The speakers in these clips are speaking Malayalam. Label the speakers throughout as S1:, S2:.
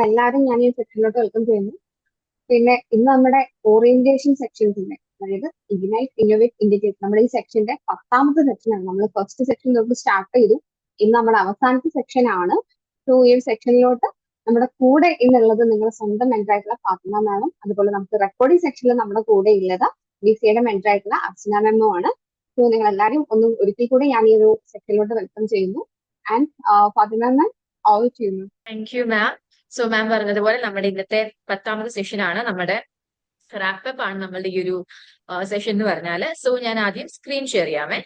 S1: നിങ്ങൾ എല്ലാവരും ഞാൻ ഈ സെക്ഷനിലോട്ട് വെൽക്കം ചെയ്യുന്നു. പിന്നെ ഇന്ന് നമ്മുടെ ഓറിയന്റേഷൻ സെക്ഷൻസ് ഉണ്ട് അതായത് ഇഗ്നൈറ്റ് ഇന്നോവേറ്റ് ഇൻഡിക്കേറ്റ് നമ്മുടെ ഈ സെക്ഷന്റെ പത്താമത്തെ സെക്ഷനാണ് നമ്മൾ ഫസ്റ്റ് സെക്ഷൻ തൊട്ട് സ്റ്റാർട്ട് ചെയ്തു. ഇന്ന് നമ്മുടെ അവസാനത്തെ സെക്ഷൻ ആണ്. ഈ ഒരു സെക്ഷനിലോട്ട് നമ്മുടെ കൂടെ ഇന്നുള്ളത് നിങ്ങളുടെ സ്വന്തം മെന്റർ ആയിട്ടുള്ള ഫാത്തിമ മാമും അതുപോലെ നമുക്ക് റെക്കോർഡിംഗ് സെക്ഷനിൽ നമ്മുടെ കൂടെ ഉള്ളത് ബി സിയുടെ മെന്റർ ആയിട്ടുള്ള അർച്ചന മാമും ആണ്. സോ നിങ്ങൾ എല്ലാവരും ഒന്ന് ഒരിക്കൽ കൂടി ഞാൻ ഈ ഒരു സെക്ഷനിലോട്ട് വെൽക്കം ചെയ്യുന്നു. ആൻഡ് ഫാത്തിമ മാം ഓൾ ചെയ്യുന്നു
S2: thank you ma'am so ma'am പറഞ്ഞതുപോലെ നമ്മുടെ ഇന്നത്തെ പത്താമത്തെ സെഷൻ ആണ്. നമ്മുടെ റാപ്പപ്പ് ആണ് നമ്മളുടെ ഈ ഒരു സെഷൻ എന്ന് പറഞ്ഞാൽ. സോ ഞാൻ ആദ്യം സ്ക്രീൻ ഷെയർ ചെയ്യാമേ.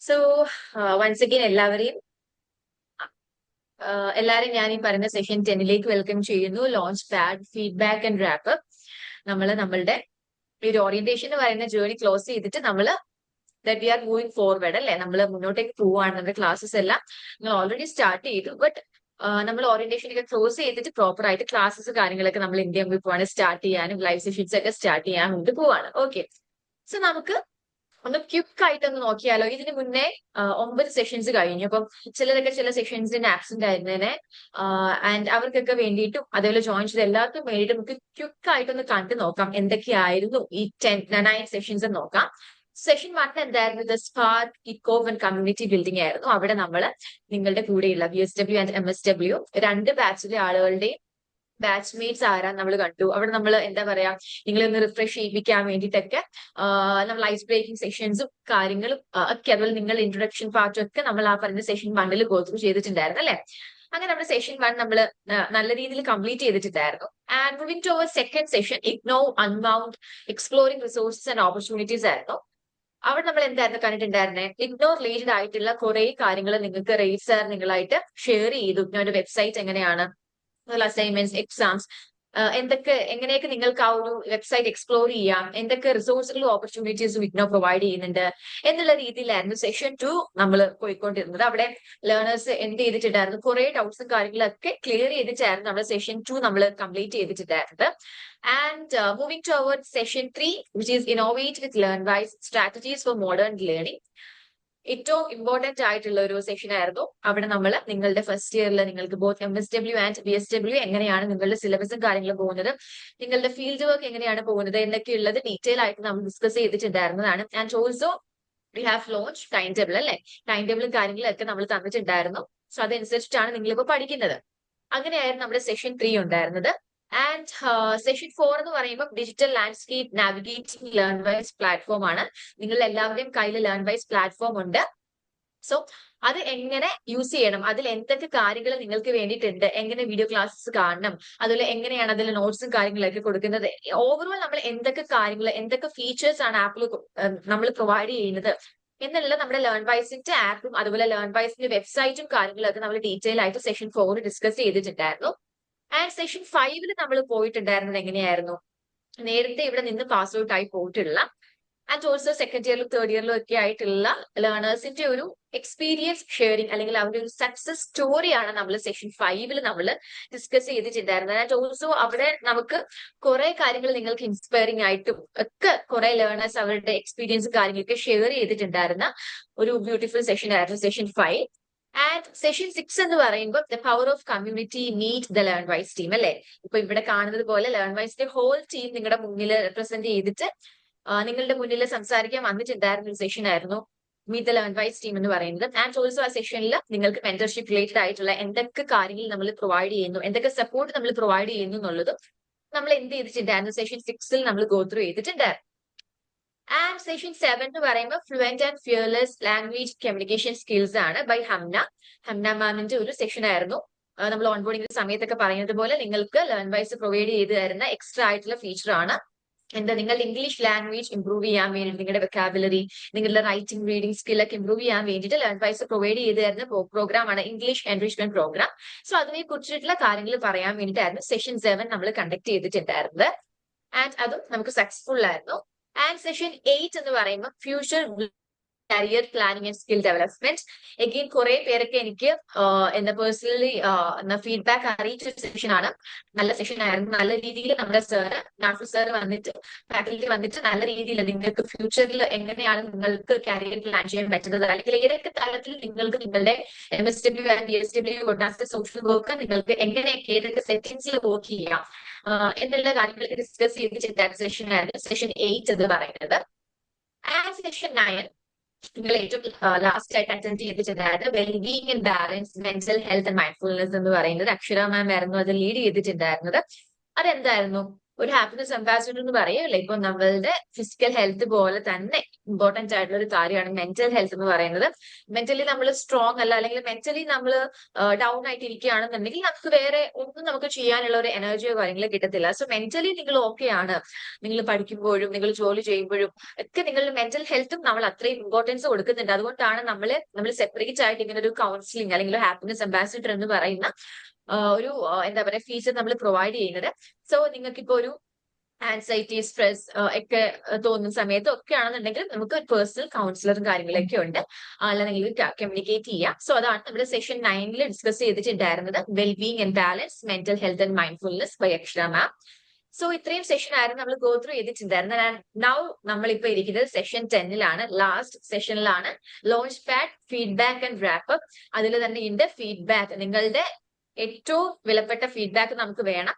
S2: സോ വൺസ് അഗെയിൻ എല്ലാവരെയും എല്ലാവരും ഞാൻ ഈ പറയുന്ന സെഷൻ ടെന്നിലേക്ക് വെൽക്കം ചെയ്യുന്നു. Launch pad feedback and wrap നമ്മൾ നമ്മളുടെ ഈ ഒരു ഓറിയന്റേഷൻ എന്ന് പറയുന്ന ജേർണി ക്ലോസ് ചെയ്തിട്ട് നമ്മൾ that we are moving forward അല്ലെ? നമ്മൾ മുന്നോട്ടേക്ക് പോവുകയാണ്. നമ്മുടെ ക്ലാസ്സസ് എല്ലാം. നിങ്ങൾ ഓൾറെഡി സ്റ്റാർട്ട് ചെയ്തു. ബട്ട് നമ്മൾ ഓറിയന്റേഷൻ ഒക്കെ ക്ലോസ് ചെയ്തിട്ട് പ്രോപ്പർ ആയിട്ട് ക്ലാസ്സസ് കാര്യങ്ങളൊക്കെ നമ്മൾ ഇന്ത്യ പോവാണ്. സ്റ്റാർട്ട് ചെയ്യാനും ലൈവ് സെഷൻസ് ഒക്കെ സ്റ്റാർട്ട് ചെയ്യാൻ വേണ്ടി പോവാണ്. ഓക്കെ സോ നമുക്ക് ഒന്ന് ക്യുക്ക് ആയിട്ട് ഒന്ന് നോക്കിയാലോ? ഇതിന് മുന്നേ ഒമ്പത് സെഷൻസ് കഴിഞ്ഞു. അപ്പം ചിലരൊക്കെ ചില സെഷൻസിന് ആബ്സെന്റ് ആയിരുന്നേനെ ആൻഡ് അവർക്കൊക്കെ വേണ്ടിയിട്ടും അതേപോലെ ജോയിൻ ചെയ്ത എല്ലാവർക്കും വേണ്ടിയിട്ട് നമുക്ക് ക്യുക്ക് ആയിട്ടൊന്ന് കണ്ടു നോക്കാം. എന്തൊക്കെയായിരുന്നു ഈ ടെൻ നയൻ സെഷൻസ് നോക്കാം. സെഷൻ വൺ എന്തായിരുന്നു? ഇത് spark kickoff and community building ആയിരുന്നു. അവിടെ നമ്മൾ നിങ്ങളുടെ കൂടെയുള്ള B S W and M S W രണ്ട് ബാച്ചിലെ ആളുകളുടെയും ബാച്ച് മേറ്റ്സ് ആരാ നമ്മൾ കണ്ടു. അവിടെ നമ്മൾ എന്താ പറയാ നിങ്ങളെ ഒന്ന് റിഫ്രഷ് ചെയ്യിപ്പിക്കാൻ വേണ്ടിയിട്ടൊക്കെ നമ്മൾ ഐസ് ബ്രേക്കിംഗ് സെഷൻസും കാര്യങ്ങളും ഒക്കെ അതുപോലെ നിങ്ങളുടെ ഇൻട്രൊഡക്ഷൻ പാർട്ടും ഒക്കെ നമ്മൾ ആ പറഞ്ഞ സെഷൻ വണ്ണിൽ ഗോത്രം ചെയ്തിട്ടുണ്ടായിരുന്നു അല്ലെ? അങ്ങനെ നമ്മുടെ സെഷൻ വൺ നമ്മൾ നല്ല രീതിയിൽ കംപ്ലീറ്റ് ചെയ്തിട്ടുണ്ടായിരുന്നു. And moving to our second session IGNOU unbound exploring resources and opportunities ആയിരുന്നു. അവിടെ നമ്മൾ എന്തായിരുന്നു കണ്ടിട്ടുണ്ടായിരുന്നെ? ഇഗ്നോർ റിലേറ്റഡ് ആയിട്ടുള്ള കുറെ കാര്യങ്ങൾ നിങ്ങൾക്ക് റേസ് സാർ നിങ്ങളായിട്ട് ഷെയർ ചെയ്തു. ഇഗ്നോന്റെ വെബ്സൈറ്റ് എങ്ങനെയാണ്? അസൈൻമെന്റ്സ് എക്സാംസ് എന്തൊക്കെ എങ്ങനെയൊക്കെ നിങ്ങൾക്ക് ആ ഒരു വെബ്സൈറ്റ് എക്സ്പ്ലോർ ചെയ്യാം എന്തൊക്കെ റിസോഴ്സുകളും ഓപ്പർച്യൂണിറ്റീസും ഇഗ്നോ പ്രൊവൈഡ് ചെയ്യുന്നുണ്ട് എന്നുള്ള രീതിയിലായിരുന്നു സെഷൻ ടു നമ്മൾ പോയിക്കൊണ്ടിരുന്നത്. അവിടെ ലേണേഴ്സ് എന്ത് ചെയ്തിട്ടുണ്ടായിരുന്നു കുറെ ഡൗട്ട്സും കാര്യങ്ങളൊക്കെ ക്ലിയർ ചെയ്തിട്ടായിരുന്നു നമ്മുടെ സെഷൻ ടു നമ്മൾ കംപ്ലീറ്റ് ചെയ്തിട്ടുണ്ടായിരുന്നത്. And moving to our session three which is innovate with learn wise strategies for modern learning ഏറ്റവും ഇമ്പോർട്ടന്റ് ആയിട്ടുള്ള ഒരു സെഷൻ ആയിരുന്നു. അവിടെ നമ്മൾ നിങ്ങളുടെ ഫസ്റ്റ് ഇയറിൽ നിങ്ങൾക്ക് both M S W and B S W എങ്ങനെയാണ് നിങ്ങളുടെ സിലബസും കാര്യങ്ങളും പോകുന്നത് നിങ്ങളുടെ ഫീൽഡ് വർക്ക് എങ്ങനെയാണ് പോകുന്നത് എന്നൊക്കെയുള്ളത് ഡീറ്റെയിൽ ആയിട്ട് നമ്മൾ discuss ചെയ്തിട്ടുണ്ടായിരുന്നതാണ്. And also we have launch time table അല്ലെ? ടൈം ടേബിളും കാര്യങ്ങളും ഒക്കെ നമ്മൾ തന്നിട്ടുണ്ടായിരുന്നു. സോ അതനുസരിച്ചിട്ടാണ് നിങ്ങളിപ്പോൾ പഠിക്കുന്നത്. അങ്ങനെയായിരുന്നു നമ്മുടെ സെഷൻ ത്രീ ഉണ്ടായിരുന്നത്. ആൻഡ് സെഷൻ ഫോർ എന്ന് പറയുമ്പോൾ digital landscape navigating learn wise platform ആണ്. നിങ്ങൾ എല്ലാവരുടെയും കയ്യിൽ ലേൺ വൈസ് പ്ലാറ്റ്ഫോം ഉണ്ട്. സോ അത് എങ്ങനെ യൂസ് ചെയ്യണം? അതിൽ എന്തൊക്കെ കാര്യങ്ങൾ നിങ്ങൾക്ക് വേണ്ടിയിട്ടുണ്ട്? എങ്ങനെ വീഡിയോ ക്ലാസ്സസ് കാണണം? അതുപോലെ എങ്ങനെയാണ് അതിൽ നോട്ട്സും കാര്യങ്ങളൊക്കെ കൊടുക്കുന്നത്? ഓവറോൾ നമ്മൾ എന്തൊക്കെ കാര്യങ്ങൾ എന്തൊക്കെ ഫീച്ചേഴ്സ് ആണ് ആപ്പിൽ നമ്മൾ പ്രൊവൈഡ് ചെയ്യുന്നത്? എന്നുള്ള നമ്മുടെ ലേൺ വൈസിന്റെ ആപ്പും അതുപോലെ ലേൺ വൈസിന്റെ വെബ്സൈറ്റും കാര്യങ്ങളൊക്കെ നമ്മൾ ഡീറ്റെയിൽ ആയിട്ട് സെഷൻ ഫോർ ഡിസ്കസ് ചെയ്തിട്ടുണ്ടായിരുന്നു. ആൻഡ് സെഷൻ ഫൈവിൽ നമ്മൾ പോയിട്ടുണ്ടായിരുന്നത് എങ്ങനെയായിരുന്നു? നേരത്തെ ഇവിടെ നിന്ന് പാസ് ഔട്ട് ആയി പോയിട്ടുള്ള ആൻഡ് ഓൾസോ സെക്കൻഡ് ഇയറിലും തേർഡ് ഇയറിലും ഒക്കെ ആയിട്ടുള്ള ലേണേഴ്സിന്റെ ഒരു എക്സ്പീരിയൻസ് ഷെയറിംഗ് അല്ലെങ്കിൽ അവരുടെ ഒരു സക്സസ് സ്റ്റോറിയാണ് നമ്മൾ സെഷൻ ഫൈവിൽ നമ്മൾ ഡിസ്കസ് ചെയ്തിട്ടുണ്ടായിരുന്നത്. ആൻഡ് ഓൾസോ അവിടെ നമുക്ക് കുറെ കാര്യങ്ങൾ നിങ്ങൾക്ക് ഇൻസ്പയറിംഗ് ആയിട്ടും ഒക്കെ കുറെ ലേണേഴ്സ് അവരുടെ എക്സ്പീരിയൻസും കാര്യങ്ങളൊക്കെ ഷെയർ ചെയ്തിട്ടുണ്ടായിരുന്ന ഒരു ബ്യൂട്ടിഫുൾ സെഷൻ ആയിരുന്നു session five and session six എന്ന് പറയുമ്പോൾ the power of community meet the learn wise team അല്ലെ? ഇപ്പൊ ഇവിടെ കാണുന്നത് പോലെ ലേൺ വൈസിന്റെ ഹോൾ ടീം നിങ്ങളുടെ മുന്നിൽ റെപ്രസെന്റ് ചെയ്തിട്ട് നിങ്ങളുടെ മുന്നിൽ സംസാരിക്കാൻ വന്നിട്ടുണ്ടായിരുന്ന ഒരു സെഷൻ ആയിരുന്നു? Meet the learn wise team എന്ന് പറയുന്നത്. ആൻഡ് ഓൾസോ ആ സെഷനിൽ നിങ്ങൾക്ക് മെന്റർഷിപ്പ് റിലേറ്റഡ് ആയിട്ടുള്ള എന്തൊക്കെ കാര്യങ്ങൾ നമ്മൾ പ്രൊവൈഡ് ചെയ്യുന്നു എന്തൊക്കെ സപ്പോർട്ട് നമ്മൾ പ്രൊവൈഡ് ചെയ്യുന്നു എന്നുള്ളതും നമ്മൾ എന്ത് ചെയ്തിട്ടുണ്ടായിരുന്നു? സെഷൻ സിക്സിൽ നമ്മൾ ഗോ ത്രൂ ചെയ്തിട്ടുണ്ടായിരുന്നു. ആൻഡ് സെഷൻ സെവൻ എന്ന് പറയുമ്പോൾ fluent and fearless language communication skills ആണ് ബൈ ഹംന. ഹംന മാമിന്റെ ഒരു സെഷൻ ആയിരുന്നു. നമ്മൾ ഓൺബോർഡിംഗ് സമയത്തൊക്കെ പറയുന്നത് പോലെ നിങ്ങൾക്ക് ലേൺ വൈസ് പ്രൊവൈഡ് ചെയ്ത് തരുന്ന എക്സ്ട്രാ ആയിട്ടുള്ള ഫീച്ചർ ആണ്. എന്താ നിങ്ങളുടെ ഇംഗ്ലീഷ് ലാംഗ്വേജ് ഇംപ്രൂവ് ചെയ്യാൻ വേണ്ടി നിങ്ങളുടെ വെക്കാബുലറി നിങ്ങളുടെ റൈറ്റിംഗ് റീഡിംഗ് സ്കിൽ സ്കില്ലൊക്കെ ഇംപ്രൂവ് ചെയ്യാൻ വേണ്ടിയിട്ട് ലേൺ വൈസ് പ്രൊവൈഡ് ചെയ്ത് തരുന്ന പ്രോഗ്രാം ആണ് ഇംഗ്ലീഷ് എൻറിച്ച്മെന്റ് പ്രോഗ്രാം സോ അതിനെ കുറിച്ചിട്ടുള്ള കാര്യങ്ങൾ പറയാൻ വേണ്ടിയിട്ടായിരുന്നു സെഷൻ സെവൻ നമ്മൾ കണ്ടക്ട് ചെയ്തിട്ടുണ്ടായിരുന്നത്. ആൻഡ് അതും നമുക്ക് സക്സസ്ഫുൾ ആയിരുന്നു. ആൻഡ് സെഷൻ എയ്റ്റ് എന്ന് പറയുമ്പോൾ future career planning and skill development again കുറെ പേരൊക്കെ എനിക്ക് എന്താ പേഴ്സണലി ഫീഡ്ബാക്ക് അറിയിച്ച സെഷൻ ആണ്. നല്ല സെഷൻ ആയിരുന്നു. നല്ല രീതിയിൽ നമ്മുടെ സാറ് നാഫു സാർ വന്നിട്ട് ഫാക്കൽറ്റി വന്നിട്ട് നല്ല രീതിയിൽ നിങ്ങൾക്ക് ഫ്യൂച്ചറിൽ എങ്ങനെയാണ് നിങ്ങൾക്ക് കരിയർ പ്ലാൻ ചെയ്യാൻ പറ്റുന്നത്? അല്ലെങ്കിൽ ഏതൊക്കെ തലത്തിൽ നിങ്ങൾക്ക് നിങ്ങളുടെ M S W and B S W കൊണ്ടാസ് social work നിങ്ങൾക്ക് എങ്ങനെയൊക്കെ ഏതൊക്കെ സെറ്റിംഗ്സിൽ വർക്ക് ചെയ്യാം? എന്നുള്ള കാര്യങ്ങളൊക്കെ ഡിസ്കസ് ചെയ്ത് സെഷൻ ആയിരുന്നു. സെഷൻ എയ്റ്റ് എന്ന് പറയുന്നത്. ആൻഡ് സെഷൻ നയൻ നിങ്ങൾ ലാസ്റ്റ് ആയിട്ട് attend ചെയ്തിട്ടുണ്ടായത് wellbeing and balance mental health and mindfulness എന്ന് പറയുന്നത് അക്ഷര മാം ആയിരുന്നു അത് ലീഡ് ചെയ്തിട്ടുണ്ടായിരുന്നത്. അതെന്തായിരുന്നു? ഒരു ഹാപ്പിനെസ് അംബാസിഡർ എന്ന് പറയല്ലേ? ഇപ്പൊ നമ്മളുടെ ഫിസിക്കൽ ഹെൽത്ത് പോലെ തന്നെ ഇമ്പോർട്ടന്റ് ആയിട്ടുള്ള ഒരു കാര്യമാണ് മെന്റൽ ഹെൽത്ത് എന്ന് പറയുന്നത്. മെന്റലി നമ്മൾ സ്ട്രോങ് അല്ല അല്ലെങ്കിൽ മെന്റലി നമ്മൾ ഡൗൺ ആയിട്ട് ഇരിക്കുകയാണെന്നുണ്ടെങ്കിൽ നമുക്ക് വേറെ ഒന്നും നമുക്ക് ചെയ്യാനുള്ള ഒരു എനർജിയോ കാര്യങ്ങളോ കിട്ടത്തില്ല. സോ മെന്റലി നിങ്ങൾ ഓക്കെ ആണ്. നിങ്ങൾ പഠിക്കുമ്പോഴും നിങ്ങൾ ജോലി ചെയ്യുമ്പോഴും ഒക്കെ നിങ്ങളുടെ മെന്റൽ ഹെൽത്തും നമ്മൾ അത്രയും ഇമ്പോർട്ടൻസ് കൊടുക്കുന്നുണ്ട്. അതുകൊണ്ടാണ് നമ്മൾ നമ്മൾ സെപ്പറേറ്റ് ആയിട്ട് ഇങ്ങനെ ഒരു കൗൺസിലിംഗ് അല്ലെങ്കിൽ ഹാപ്പിനെസ് അംബാസിഡർ എന്ന് പറയുന്ന ഒരു എന്താ പറയുക ഫീച്ചർ നമ്മൾ പ്രൊവൈഡ് ചെയ്യുന്നത്. സോ നിങ്ങൾക്ക് ഇപ്പൊ ഒരു ആൻസൈറ്റി സ്ട്രെസ് ഒക്കെ തോന്നുന്ന സമയത്ത് ഒക്കെ ആണെന്നുണ്ടെങ്കിൽ നമുക്ക് ഒരു പേഴ്സണൽ കൗൺസിലറും കാര്യങ്ങളൊക്കെ ഉണ്ട്. അല്ലെങ്കിൽ കമ്മ്യൂണിക്കേറ്റ് ചെയ്യാം. സോ അതാണ് നമ്മൾ സെഷൻ നയനിൽ ഡിസ്കസ് ചെയ്തിട്ടുണ്ടായിരുന്നത്. Wellbeing and balance mental health and mindfulness by Akshara ma'am so ഇത്രയും സെഷൻ ആയിരുന്നു നമ്മൾ ഗോ ത്രൂ ചെയ്തിട്ടുണ്ടായിരുന്നത്. നൗ നമ്മളിപ്പോ ഇരിക്കുന്നത് സെഷൻ ടെന്നിലാണ് last സെഷനിലാണ് launch pad feedback and wrap അതിൽ തന്നെ ഉണ്ട് ഫീഡ്ബാക്ക് നിങ്ങളുടെ ഏറ്റവും വിലപ്പെട്ട ഫീഡ്ബാക്ക് നമുക്ക് വേണം.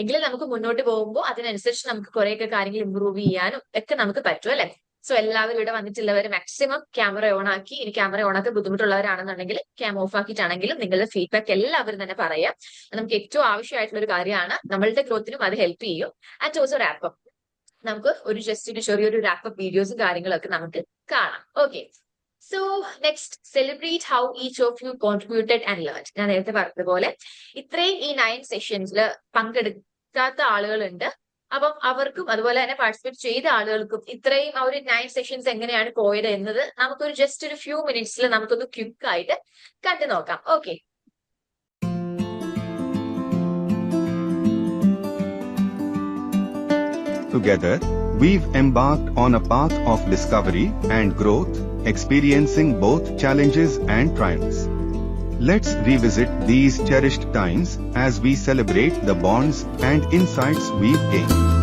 S2: എങ്കിലും നമുക്ക് മുന്നോട്ട് പോകുമ്പോൾ അതിനനുസരിച്ച് നമുക്ക് കുറേയൊക്കെ കാര്യങ്ങൾ ഇമ്പ്രൂവ് ചെയ്യാനും ഒക്കെ നമുക്ക് പറ്റും അല്ലെ? സോ എല്ലാവരും ഇവിടെ വന്നിട്ടുള്ളവർ മാക്സിമം ക്യാമറ ഓൺ ആക്കി ഇനി ക്യാമറ ഓൺ ആക്കി ബുദ്ധിമുട്ടുള്ളവരാണെന്നുണ്ടെങ്കിൽ ക്യാം ഓഫ് ആക്കിയിട്ടാണെങ്കിലും നിങ്ങളുടെ ഫീഡ്ബാക്ക് എല്ലാവരും തന്നെ പറയാം. നമുക്ക് ഏറ്റവും ആവശ്യമായിട്ടുള്ള ഒരു കാര്യമാണ് നമ്മളുടെ ഗ്രോത്തിനും അത് ഹെൽപ്പ് ചെയ്യും. ആൻഡ് ഓൾസോ റാപ്പ് നമുക്ക് ഒരു ജസ്റ്റ് ഒരു ചെറിയൊരു റാപ്പ് വീഡിയോസും കാര്യങ്ങളൊക്കെ നമുക്ക് കാണാം. Okay so next celebrate how each of you contributed and learn ഞാൻ നേരത്തെ പറഞ്ഞതുപോലെ ഇത്രയും ഈ നയൻ സെഷൻസിൽ പങ്കെടുക്കാത്ത ആളുകളുണ്ട്. അപ്പം അവർക്കും അതുപോലെ തന്നെ പാർട്ടിസിപ്പേറ്റ് ചെയ്ത ആളുകൾക്കും ഇത്രയും ആ ഒരു നയൻ സെഷൻസ് എങ്ങനെയാണ് പോയത് എന്നത് നമുക്കൊരു ജസ്റ്റ് ഒരു ഫ്യൂ മിനിറ്റ്സിൽ നമുക്കൊന്ന് ക്വിക്ക് ആയിട്ട് കണ്ടു നോക്കാം. Okay
S3: Together, we've embarked on a path of discovery and growth, experiencing both challenges and triumphs. Let's revisit these cherished times as we celebrate the bonds and insights we've gained.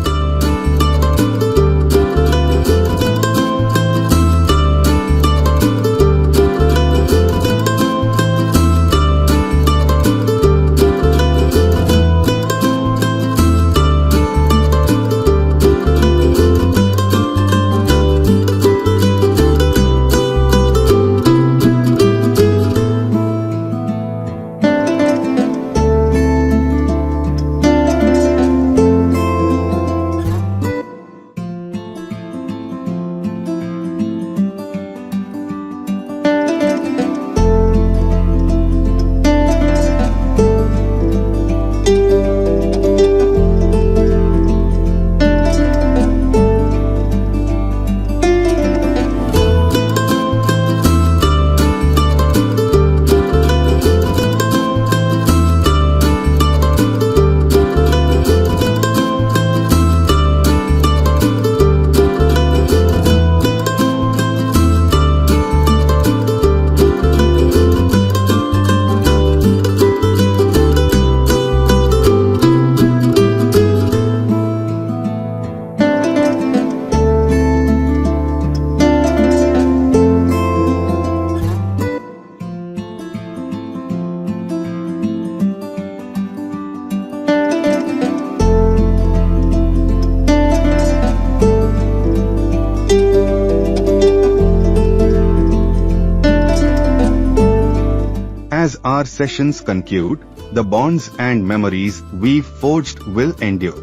S3: Sessions conclude, the bonds and memories we've forged will endure.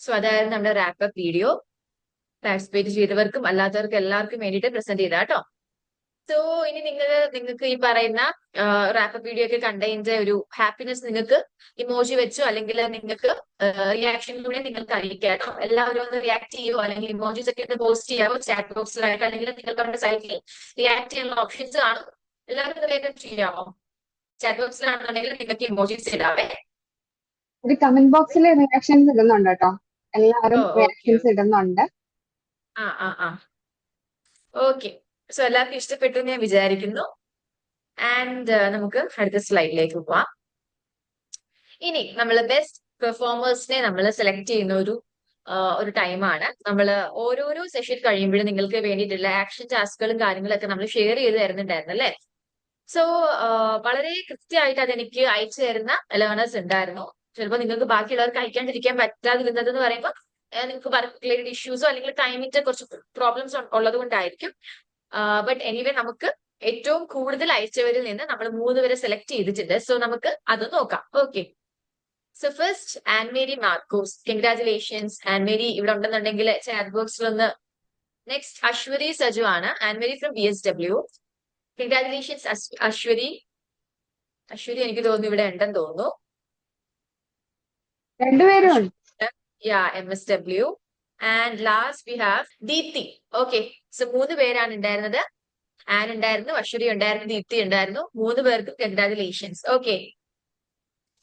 S2: So അതായിരുന്നു നമ്മുടെ റാപ്പപ്പ് വീഡിയോ പാർട്ടിസിപ്പേറ്റ് ചെയ്തവർക്കും അല്ലാത്തവർക്കും എല്ലാവർക്കും വേണ്ടിയിട്ട് പ്രസന്റ് ചെയ്ത കേട്ടോ സോ ഇനി നിങ്ങൾ നിങ്ങൾക്ക് ഈ പറയുന്ന റാപ്പ് വീഡിയോ ഒക്കെ കണ്ടതിന്റെ ഒരു ഹാപ്പിനെസ് നിങ്ങൾക്ക് ഇമോജി വെച്ചോ അല്ലെങ്കിൽ നിങ്ങൾക്ക് റിയാക്ഷനിലൂടെ നിങ്ങൾക്ക് അറിയിക്കാട്ടോ എല്ലാവരും ഒന്ന് റിയാക്ട് ചെയ്യോ അല്ലെങ്കിൽ ഇമോജീസ് ഒക്കെ ഒന്ന് പോസ്റ്റ് ചെയ്യാവോ ചാറ്റ് ബോക്സിലായിട്ട് അല്ലെങ്കിൽ നിങ്ങൾക്ക് അവരുടെ സൈറ്റിൽ റിയാക്ട് ചെയ്യാനുള്ള ഓപ്ഷൻസ് കാണും. എല്ലാവരും ഇത് വേഗം ചെയ്യാമോ ചാറ്റ് ബോക്സിലാണെന്നുണ്ടെങ്കിൽ നിങ്ങൾക്ക് ഇമോജീസ് ഇടാവേ.
S1: ഒരു കമന്റ് ബോക്സിൽ റിയാക്ഷൻസ് ഇടുന്നുണ്ട് കേട്ടോ. എല്ലാവരും റിയാക്ഷൻസ് ഇടുന്നുണ്ട്.
S2: ആ ആ ആ. ഓക്കെ. സോ എല്ലാവർക്കും ഇഷ്ടപ്പെട്ടു ഞാൻ വിചാരിക്കുന്നു. ആൻഡ് നമുക്ക് അടുത്ത സ്ലൈഡിലേക്ക് പോവാം. ഇനി നമ്മൾ ബെസ്റ്റ് പെർഫോമേഴ്സിനെ നമ്മൾ സെലക്ട് ചെയ്യുന്ന ഒരു ഒരു ടൈമാണ് നമ്മൾ ഓരോരോ സെഷൻ കഴിയുമ്പോഴും നിങ്ങൾക്ക് വേണ്ടിയിട്ടുള്ള ആക്ഷൻ ടാസ്കുകളും കാര്യങ്ങളൊക്കെ നമ്മൾ ഷെയർ ചെയ്ത് തരുന്നുണ്ടായിരുന്നു അല്ലേ? സോ വളരെ കൃത്യമായിട്ട് അതെനിക്ക് അയച്ചു തരുന്ന ലേണേഴ്സ് ഉണ്ടായിരുന്നു. ചിലപ്പോൾ നിങ്ങൾക്ക് ബാക്കിയുള്ളവർക്ക് അയക്കാണ്ടിരിക്കാൻ പറ്റാതിരുന്നത് എന്ന് പറയുമ്പോൾ നിങ്ങൾക്ക് വർക്ക് റിലേറ്റഡ് ഇഷ്യൂസോ അല്ലെങ്കിൽ ടൈമിന്റെ കുറച്ച് പ്രോബ്ലംസ് ഉള്ളത് കൊണ്ടായിരിക്കും ബട്ട് എനിവേ നമുക്ക് ഏറ്റവും കൂടുതൽ അയച്ചവരിൽ നിന്ന് നമ്മൾ മൂന്ന് പേരെ സെലക്ട് ചെയ്തിട്ടുണ്ട്. സോ നമുക്ക് അത് നോക്കാം. Okay so first Annmary Markose congratulations Annmary ഇവിടെ ഉണ്ടെന്നുണ്ടെങ്കിൽ ചാറ്റ് ബോക്സിൽ ഒന്ന്. നെക്സ്റ്റ് അശ്വതി സജു ആണ്. Annmary from B S W congratulations Aswathy Aswathy എനിക്ക് തോന്നുന്നു ഇവിടെ ഉണ്ടെന്ന് തോന്നുന്നു.
S1: രണ്ടുപേരും
S2: yeah M S W and last we have Deepthi okay so മൂന്ന് പേരാണ് ഉണ്ടായിരുന്നത്. ആൻ ഉണ്ടായിരുന്നു അശ്വതി ഉണ്ടായിരുന്നു ദീപ്തി ഉണ്ടായിരുന്നു. മൂന്ന് പേർക്കും കൺഗ്രാജുലേഷൻസ് ഓക്കെ